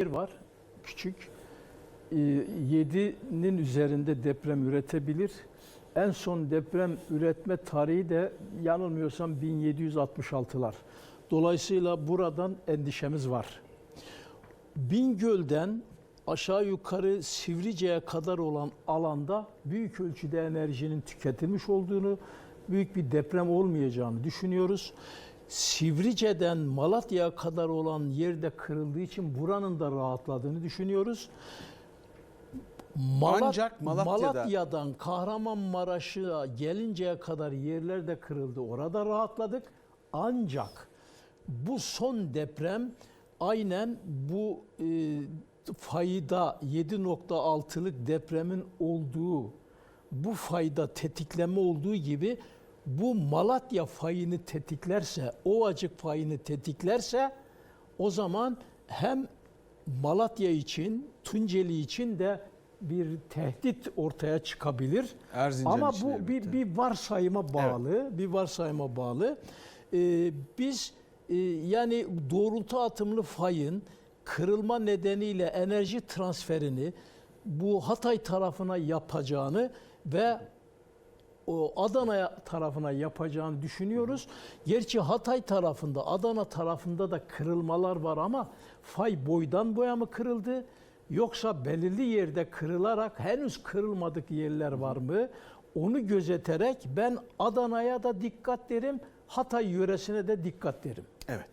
yer var. Küçük. 7'nin üzerinde deprem üretebilir. En son deprem üretme tarihi de yanılmıyorsam 1766'lar. Dolayısıyla buradan endişemiz var. Bingöl'den aşağı yukarı Sivrice'ye kadar olan alanda büyük ölçüde enerjinin tüketilmiş olduğunu, büyük bir deprem olmayacağını düşünüyoruz. Sivrice'den Malatya'ya kadar olan yerde kırıldığı için buranın da rahatladığını düşünüyoruz. Malat- Ancak Malatya'da- Malatya'dan Kahramanmaraş'a gelinceye kadar yerler de kırıldı. Orada rahatladık. Ancak bu son deprem aynen bu e, fayda 7.6'lık depremin olduğu bu fayda tetikleme olduğu gibi bu Malatya fayını tetiklerse, Ovacık fayını tetiklerse o zaman hem Malatya için, Tunceli için de bir tehdit ortaya çıkabilir. Erzincan Ama bu elbette. bir, bir varsayıma bağlı, bir varsayıma bağlı. Ee, biz e, yani doğrultu atımlı fayın kırılma nedeniyle enerji transferini bu Hatay tarafına yapacağını ve Adana tarafına yapacağını düşünüyoruz. Gerçi Hatay tarafında, Adana tarafında da kırılmalar var ama fay boydan boya mı kırıldı? Yoksa belirli yerde kırılarak henüz kırılmadık yerler var mı? Onu gözeterek ben Adana'ya da dikkat derim, Hatay yöresine de dikkat derim. Evet.